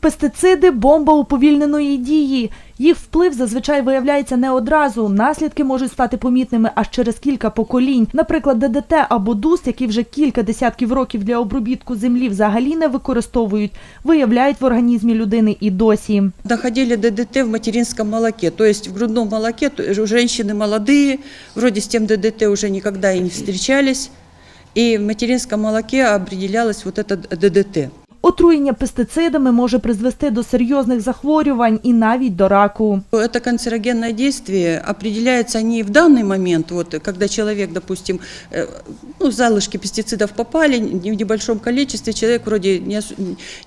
Пестициди бомба уповільненої дії. Їх вплив зазвичай виявляється не одразу. Наслідки можуть стати помітними аж через кілька поколінь. Наприклад, ДДТ або ДУС, які вже кілька десятків років для обробітку землі взагалі не використовують, виявляють в організмі людини і досі. Находили ДДТ в материнском молоке, то есть в грудном молоке то- женщины молодые, вроде с тем ДДТ уже никогда и не встречались, и в материнском молоке определялось вот это ДДТ. Отруєння пестицидами може призвести до серйозних захворювань і навіть до раку. Это канцерогенное действие определяется не в данный момент, вот, когда человек, допустим, э, ну, залышки пестицидов попали не в небольшом количестве, человек вроде не, ос-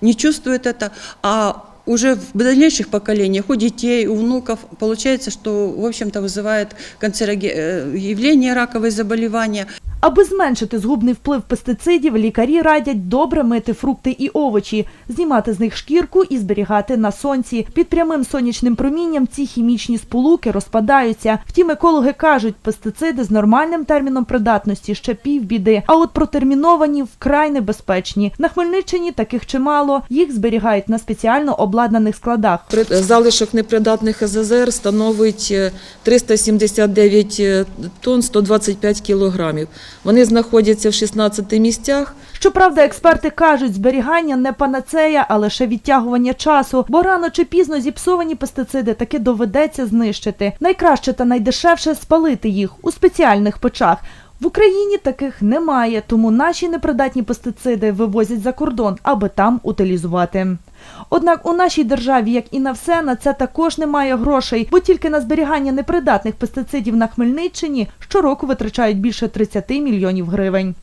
не чувствует это, а уже в дальнейших поколениях, у детей, у внуков, получается, что, в общем-то, вызывает канцероге- э, явление раковые заболевания. Аби зменшити згубний вплив пестицидів, лікарі радять добре мити фрукти і овочі, знімати з них шкірку і зберігати на сонці. Під прямим сонячним промінням ці хімічні сполуки розпадаються. Втім, екологи кажуть, пестициди з нормальним терміном придатності ще півбіди, а от протерміновані вкрай небезпечні. На Хмельниччині таких чимало. Їх зберігають на спеціально обладнаних складах. Залишок непридатних СЗР становить е, 379 е, тонн 125 кілограмів. Вони знаходяться в 16 місцях. Щоправда, експерти кажуть, зберігання не панацея, а лише відтягування часу, бо рано чи пізно зіпсовані пестициди таки доведеться знищити. Найкраще та найдешевше спалити їх у спеціальних печах. В Україні таких немає, тому наші непридатні пестициди вивозять за кордон, аби там утилізувати. Однак у нашій державі, як і на все, на це також немає грошей, бо тільки на зберігання непридатних пестицидів на Хмельниччині щороку витрачають більше 30 мільйонів гривень.